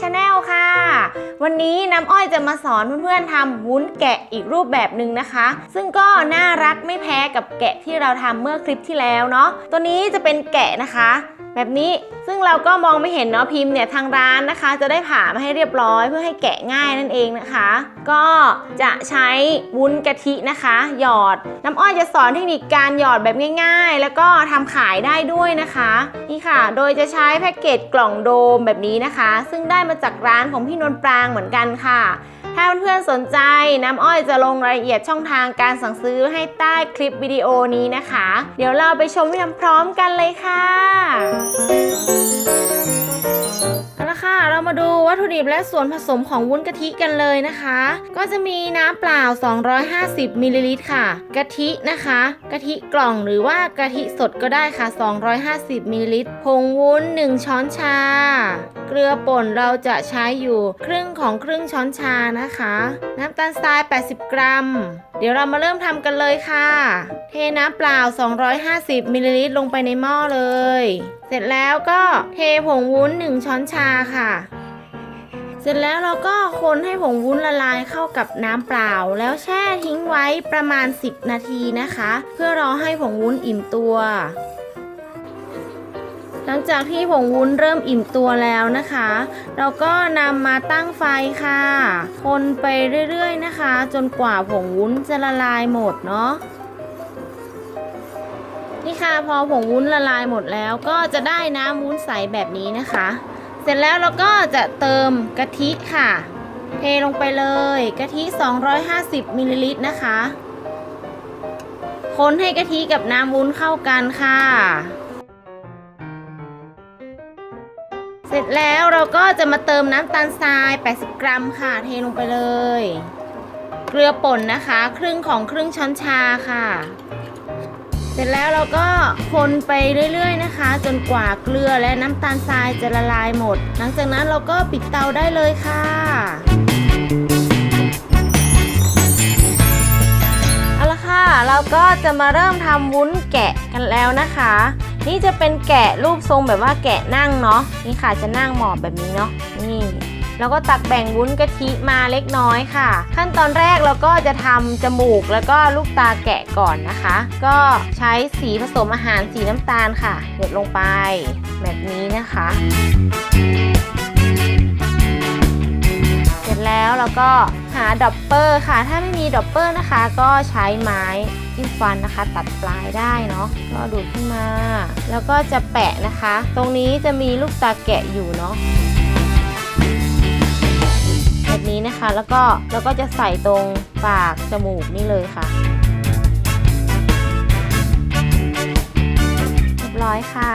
ชาแนลค่ะ วันนี้น้ำอ้อยจะมาสอนเพื่อนๆทำวุ้นแกะอีกรูปแบบหนึ่งนะคะ ซึ่งก็น่ารักไม่แพ้กับแกะที่เราทำเมื่อคลิปที่แล้วเนาะ ตัวนี้จะเป็นแกะนะคะ แบบนี้ซึ่งเราก็มองไม่เห็นเนาะพิมพ์เนี่ยทางร้านนะคะ จะได้ผ่ามาให้เรียบร้อยเพื่อให้แกะง่ายนั่นเองนะคะ ก็จะใช้วุ้นกะทินะคะ หยอด น้ำอ้อยจะสอนเทคนิคการหยอดแบบง่าย ๆ แล้วก็ทำขายได้ด้วยนะคะนี่ค่ะ โดยจะใช้แพ็กเกจกล่องโดมแบบนี้นะคะ ซึ่งได้มาจากร้านของพี่นวลปรางเหมือนกันค่ะ ถ้าเพื่อนๆสนใจน้ำอ้อยจะลงรายละเอียดช่องทางการสั่งซื้อให้ใต้คลิปวิดีโอนี้นะคะ เดี๋ยวเราไปชมพร้อมกันเลยค่ะ เรามาดูวัตถุดิบและส่วนผสมของวุ้นกะทิกันเลยนะคะ ก็จะมีน้ำเปล่า 250มิลลิลิตรค่ะ กะทินะคะ กะทิกล่องหรือว่ากะทิสดก็ได้ค่ะ 250มิลลิลิตรผงวุ้น 1 ช้อนชา เกลือป่นเราจะใช้อยู่ครึ่งของครึ่งช้อนชานะคะ น้ำตาลทราย 80 กรัม เดี๋ยวเรามาเริ่มทำกันเลยค่ะ เทน้ำเปล่า 250มิลลิลิตรลงไปในหม้อเลย เสร็จแล้วก็เทผงวุ้น 1 ช้อนชาค่ะ เสร็จแล้วเราก็คนให้ผงวุ้นละลายเข้ากับน้ำเปล่า แล้วแช่ทิ้งไว้ประมาณ 10 นาทีนะคะ เพื่อรอให้ผงวุ้นอิ่มตัว หลังจากที่ผงวุ้นเริ่มอิ่มตัวแล้วนะคะ เราก็นำมาตั้งไฟค่ะ คนไปเรื่อยๆนะคะ จนกว่าผงวุ้นจะละลายหมดเนาะ นี่ค่ะพอผงวุ้นละลายหมดแล้วก็จะได้น้ำวุ้นใสแบบนี้นะคะ เสร็จแล้วเราก็จะเติมกะทิค่ะ เทลงไปเลยกะทิ 250มิลลิลิตรนะคะ คนให้กะทิกับน้ำวุ้นเข้ากันค่ะ เสร็จแล้วเราก็จะมาเติมน้ำตาลทราย 80 กรัมค่ะ เทลงไปเลย เกลือป่นนะคะ ครึ่งของครึ่งช้อนชาค่ะ เสร็จแล้วเราก็คนไปเรื่อยๆนะคะ จนกว่าเกลือและน้ำตาลทรายจะละลายหมด หลังจากนั้นเราก็ปิดเตาได้เลยค่ะเอาละค่ะ เราก็จะมาเริ่มทำวุ้นแกะกันแล้วนะคะ นี่จะเป็นแกะรูปทรงแบบว่าแกะนั่งเนาะนี่ค่ะจะนั่งหมอบแบบนี้เนาะนี่ แล้วก็ตักแบ่งวุ้นกะทิมาเล็กน้อยค่ะ ขั้นตอนแรกเราก็จะทำจมูกแล้วก็ลูกตาแกะก่อนนะคะ ก็ใช้สีผสมอาหารสีน้ำตาลค่ะหยดลงไปแบบนี้นะคะ เสร็จแล้วเราก็หาดอปเปอร์ค่ะ ถ้าไม่มีดอปเปอร์นะคะ ก็ใช้ไม้จิ้มฟันนะคะ ตัดปลายได้เนาะก็ดูดขึ้นมา แล้วก็จะแปะนะคะ ตรงนี้จะมีลูกตาแกะอยู่เนาะ นี้นะคะ แล้วก็แล้วก็จะใส่ตรงปากจมูกนี่เลยค่ะเรียบร้อยค่ะ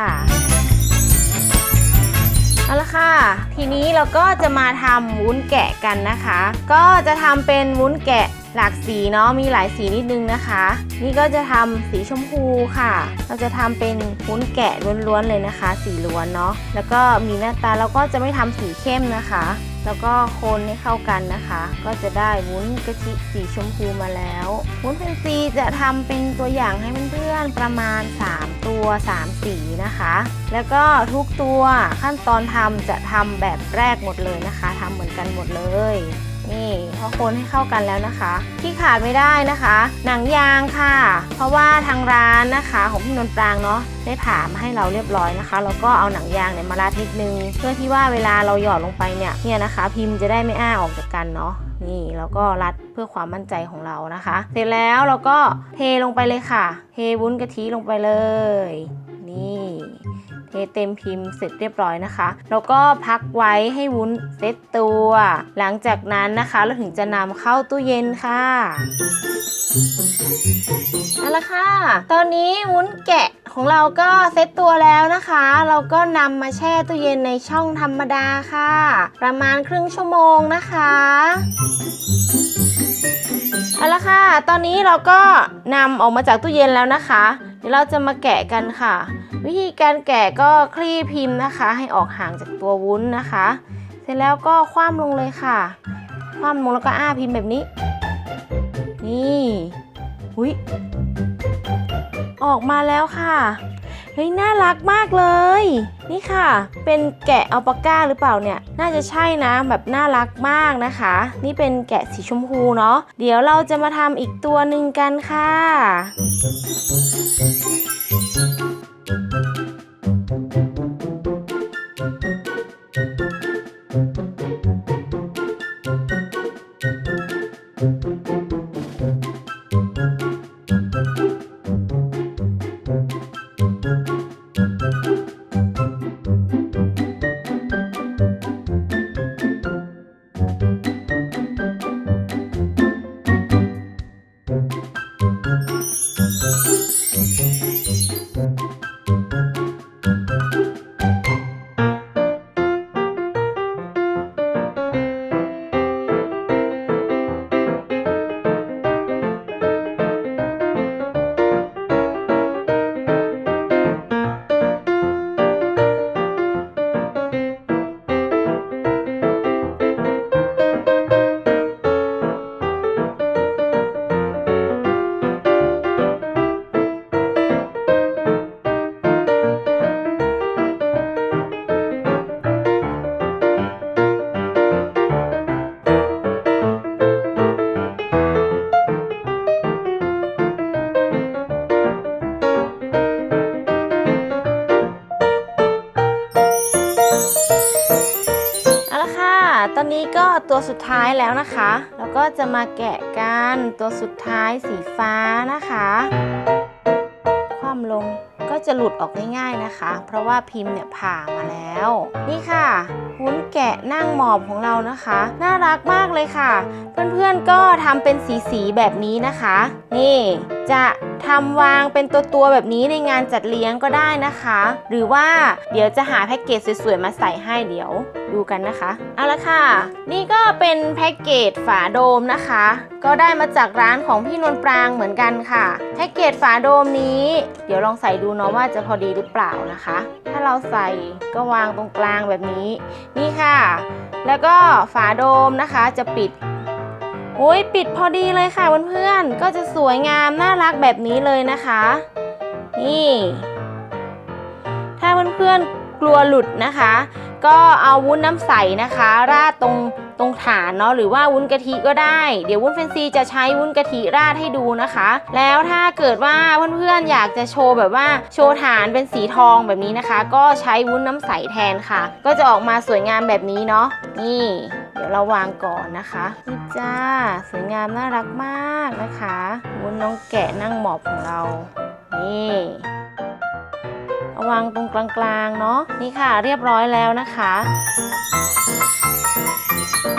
เอาละค่ะ ทีนี้เราก็จะมาทำวุ้นแกะกันนะคะ ก็จะทำเป็นวุ้นแกะหลากสีเนาะมีหลายสีนิดนึงนะคะ นี่ก็จะทำสีชมพูค่ะ เราจะทำเป็นวุ้นแกะล้วนๆเลยนะคะ สีล้วนเนาะแล้วก็มีหน้าตาเราก็จะไม่ทำสีเข้มนะคะ แล้วก็คนให้เข้ากันนะคะ ก็จะได้วุ้นกะทิสีชมพูมาแล้ว วุ้นเพนซีจะทำเป็นตัวอย่างให้เพื่อนๆประมาณ 3 ตัว 3 สีนะคะ แล้วก็ทุกตัวขั้นตอนทำจะทำแบบแรกหมดเลยนะคะทำเหมือนกันหมดเลย นี่พอคนให้เข้ากันแล้วนะคะ ที่ขาดไม่ได้นะคะ หนังยางค่ะ เพราะว่าทางร้านนะคะของพี่นนท์ปรางเนาะได้ผ่ามาให้เราเรียบร้อยนะคะแล้วก็เอาหนังยางเนี่ยมารัดนิดนึง เพื่อที่ว่าเวลาเราหยอดลงไปเนี่ยเนี่ยนะคะ พิมพ์จะได้ไม่อ้าออกจากกันเนาะนี่แล้วก็รัดเพื่อความมั่นใจของเรานะคะ เสร็จแล้วเราก็เทลงไปเลยค่ะ เทวุ้นกะทิลงไปเลย นี่ เทเต็มพิมพ์เสร็จเรียบร้อยนะคะ แล้วก็พักไว้ให้วุ้นเซตตัว หลังจากนั้นนะคะเราถึงจะนำเข้าตู้เย็นค่ะเอาละค่ะ ตอนนี้วุ้นแกะของเราก็เซตตัวแล้วนะคะ เราก็นำมาแช่ตู้เย็นในช่องธรรมดาค่ะ ประมาณครึ่งชั่วโมงนะคะเอาละค่ะ ตอนนี้เราก็นำออกมาจากตู้เย็นแล้วนะคะ ยวเราจะมาแกะกันค่ะ วิธีการแกะก็คลี่พิมพ์นะคะ ให้ออกห่างจากตัววุ้นนะคะ เสร็จแล้วก็คว่ำลงเลยค่ะ คว่ำลงแล้วก็อ้าพิมพ์แบบนี้ นี่หุยออกมาแล้วค่ะ ฮ้ยน่ารักมากเลย นี่ค่ะ เป็นแกะอัลปาก้าหรือเปล่าเนี่ย น่าจะใช่นะแบบน่ารักมากนะคะ นี่เป็นแกะสีชมพูเนาะเดี๋ยวเราจะมาทำอีกตัวหนึ่งกันค่ะ ตอนนี้ก็ตัวสุดท้ายแล้วนะคะ แล้วก็จะมาแกะกันตัวสุดท้ายสีฟ้านะคะ ความลงก็จะหลุดออกง่ายๆนะคะ เพราะว่าพิมพ์เนี่ยผ่ามาแล้ว นี่ค่ะวุ้นแกะนั่งหมอบของเรานะคะ น่ารักมากเลยค่ะ เพื่อนๆก็ทำเป็นสีๆแบบนี้นะคะ นี่จะทำวางเป็นตัวตัวๆแบบนี้ในงานจัดเลี้ยงก็ได้นะคะ หรือว่าเดี๋ยวจะหาแพ็กเกจสวยๆมาใส่ให้เดี๋ยว ดูกันนะคะ เอาละค่ะ นี่ก็เป็นแพ็กเกจฝาโดมนะคะ ก็ได้มาจากร้านของพี่นวลปรางเหมือนกันค่ะ แพ็กเกจฝาโดมนี้ เดี๋ยวลองใส่ดูเนาะว่าจะพอดีหรือเปล่านะคะ ถ้าเราใส่ก็วางตรงกลางแบบนี้ นี่ค่ะ แล้วก็ฝาโดมนะคะจะปิดโอ้ยปิดพอดีเลยค่ะเพื่อนๆ ก็จะสวยงามน่ารักแบบนี้เลยนะคะ นี่ ถ้าเพื่อนๆกลัวหลุดนะคะ ก็เอาวุ้นน้ำใสนะคะราดตรงตรงฐานเนาะหรือว่าวุ้นกะทิก็ได้ เดี๋ยววุ้นแฟนซีจะใช้วุ้นกะทิราดให้ดูนะคะ แล้วถ้าเกิดว่าเพื่อนๆอยากจะโชว์แบบว่าโชว์ฐานเป็นสีทองแบบนี้นะคะ ก็ใช้วุ้นน้ำใสแทนค่ะ ก็จะออกมาสวยงามแบบนี้เนาะนี่เดี๋ยวเราวางก่อนนะคะนี่จ้าสวยงามน่ารักมากนะคะวุ้นน้องแกะนั่งหมอบของเรานี่ เอาวางตรงกลางๆเนาะนี่ค่ะเรียบร้อยแล้วนะคะ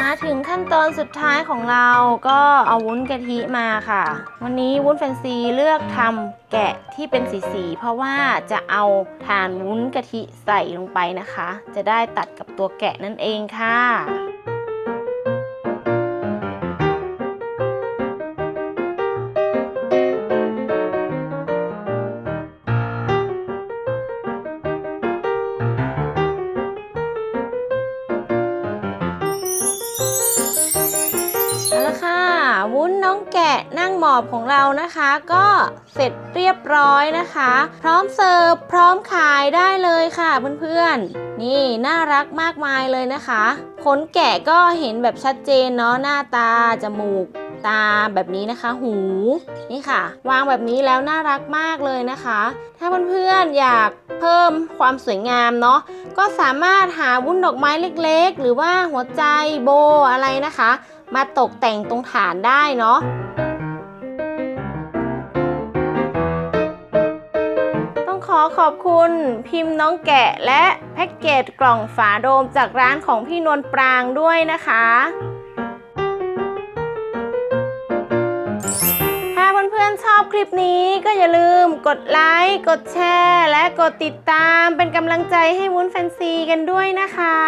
มาถึงขั้นตอนสุดท้ายของเราก็เอาวุ้นกะทิมาค่ะ วันนี้วุ้นแฟนซีเลือกทำแกะที่เป็นสีๆเพราะว่าจะเอาทานวุ้นกะทิใส่ลงไปนะคะ จะได้ตัดกับตัวแกะนั่นเองค่ะเอาละ หมอบของเรานะคะ ก็เสร็จเรียบร้อยนะคะ พร้อมเสิร์ฟพร้อมขายได้เลยค่ะเพื่อนๆ นี่น่ารักมากมายเลยนะคะขนแกะก็เห็นแบบชัดเจนเนาะหน้าตาจมูกตาแบบนี้นะคะหูนี่ค่ะ วางแบบนี้แล้วน่ารักมากเลยนะคะ ถ้าเพื่อนๆอยากเพิ่มความสวยงามเนาะก็สามารถหาวุ้นดอกไม้เล็กๆ หรือว่าหัวใจโบอะไรนะคะ มาตกแต่งตรงฐานได้เนาะ อขอบคุณพิมพ์น้องแกะและแพ็กเกจกล่องฝาโดมจากร้านของพี่นวลปรางด้วยนะคะ ถ้าเพื่อนๆชอบคลิปนี้ก็อย่าลืมกดไลค์ กดแชร์ และกดติดตามเป็นกำลังใจให้วุ้นแฟนซีกันด้วยนะคะ